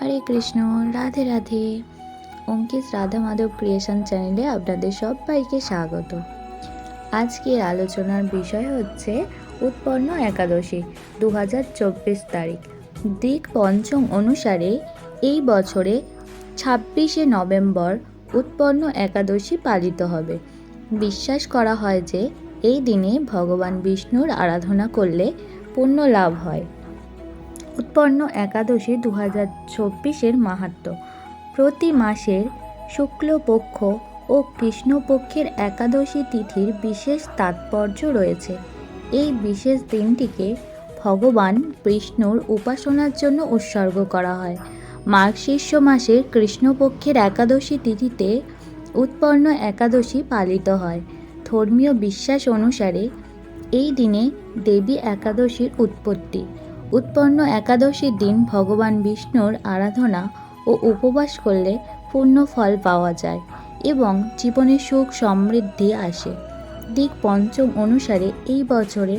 হরে Krishna, Radhe Radhe. Ankit Radha Madhav creation চ্যানেলে আপনাদের সবাইকে স্বাগত। আজকের আলোচনার বিষয় হচ্ছে উৎপন্ন একাদশী দু হাজার চব্বিশ তারিখ। দিক পঞ্চম অনুসারে এই বছরে ছাব্বিশে নভেম্বর উৎপন্ন একাদশী পালিত হবে। বিশ্বাস করা হয় যে এই দিনে ভগবান বিষ্ণুর আরাধনা করলে পুণ্য লাভ হয়। উৎপন্ন একাদশী দু হাজার চব্বিশের মাহাত্ম্য। প্রতি মাসের শুক্লপক্ষ ও কৃষ্ণপক্ষের একাদশী তিথির বিশেষ তাৎপর্য রয়েছে। এই বিশেষ দিনটিকে ভগবান বিষ্ণুর উপাসনার জন্য উৎসর্গ করা হয়। মার্গশীর্ষ মাসের কৃষ্ণপক্ষের একাদশী তিথিতে উৎপন্ন একাদশী পালিত হয়। ধর্মীয় বিশ্বাস অনুসারে এই দিনে দেবী একাদশীর উৎপত্তি। উৎপন্ন একাদশীর দিন ভগবান বিষ্ণুর আরাধনা ও উপবাস করলে পূর্ণ ফল পাওয়া যায় এবং জীবনে সুখ সমৃদ্ধি আসে। দিক পঞ্চম অনুসারে এই বছরে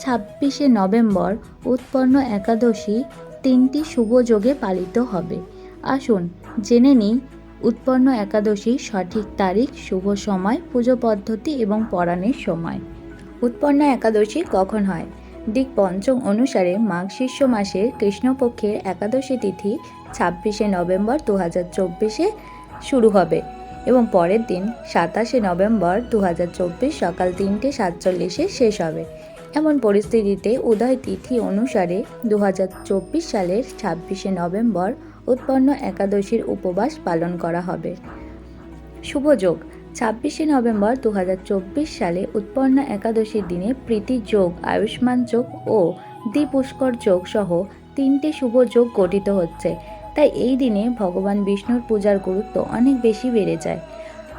ছাব্বিশে নভেম্বর উৎপন্ন একাদশী তিনটি শুভ যোগে পালিত হবে। আসুন জেনে নিই উৎপন্ন একাদশীর সঠিক তারিখ, শুভ সময়, পুজো পদ্ধতি এবং পরাণের সময়। উৎপন্ন একাদশী কখন হয়? দিক পঞ্চম অনুসারে মাঘশীর্ষ মাসের কৃষ্ণপক্ষের একাদশী তিথি ছাব্বিশে নভেম্বর দু হাজার চব্বিশে শুরু হবে এবং পরের দিন সাতাশে নভেম্বর দু হাজার চব্বিশ সকাল তিনটে সাতচল্লিশে শেষ হবে। এমন পরিস্থিতিতে উদয় তিথি অনুসারে দু হাজার চব্বিশ সালের ছাব্বিশে নভেম্বর উৎপন্ন একাদশীর উপবাস পালন করা হবে। শুভযোগ ছাব্বিশে নভেম্বর দু হাজার চব্বিশ সালে উৎপন্ন একাদশীর দিনে প্রীতি যোগ, আয়ুষ্মান যোগ ও দ্বিপুষ্কর যোগ সহ তিনটে শুভ যোগ গঠিত হচ্ছে। তাই এই দিনে ভগবান বিষ্ণুর পূজার গুরুত্ব অনেক বেশি বেড়ে যায়।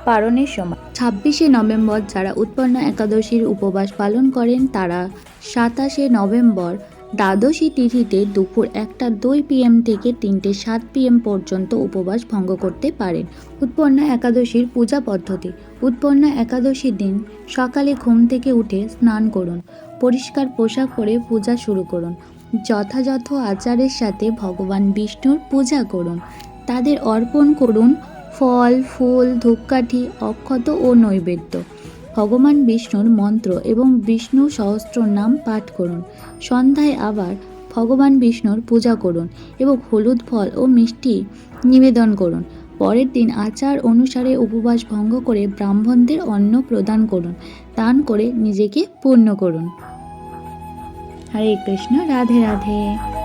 পালনের সময় ছাব্বিশে নভেম্বর যারা উৎপন্ন একাদশীর উপবাস পালন করেন তারা সাতাশে নভেম্বর দ্বাদশী তিথিতে দুপুর একটা দুই পিএম থেকে তিনটে সাত পিএম পর্যন্ত উপবাস ভঙ্গ করতে পারেন। উৎপন্ন একাদশীর পূজা পদ্ধতি। উৎপন্ন একাদশীর দিন সকালে ঘুম থেকে উঠে স্নান করুন, পরিষ্কার পোশাক পরে পূজা শুরু করুন, যথাযথ আচারের সাথে ভগবান বিষ্ণুর পূজা করুন। তাদের অর্পণ করুন ফল, ফুল, ধূপকাঠি, অক্ষত ও নৈবেদ্য। ভগবান বিষ্ণুর মন্ত্র এবং বিষ্ণু সহস্র নাম পাঠ করুন। সন্ধ্যায় আবার ভগবান বিষ্ণুর পূজা করুন এবং হলুদ ফল ও মিষ্টি নিবেদন করুন। পরের দিন আচার অনুসারে উপবাস ভঙ্গ করে ব্রাহ্মণদের অন্ন প্রদান করুন। দান করে নিজেকে পূর্ণ করুন। হরে কৃষ্ণ, রাধে রাধে।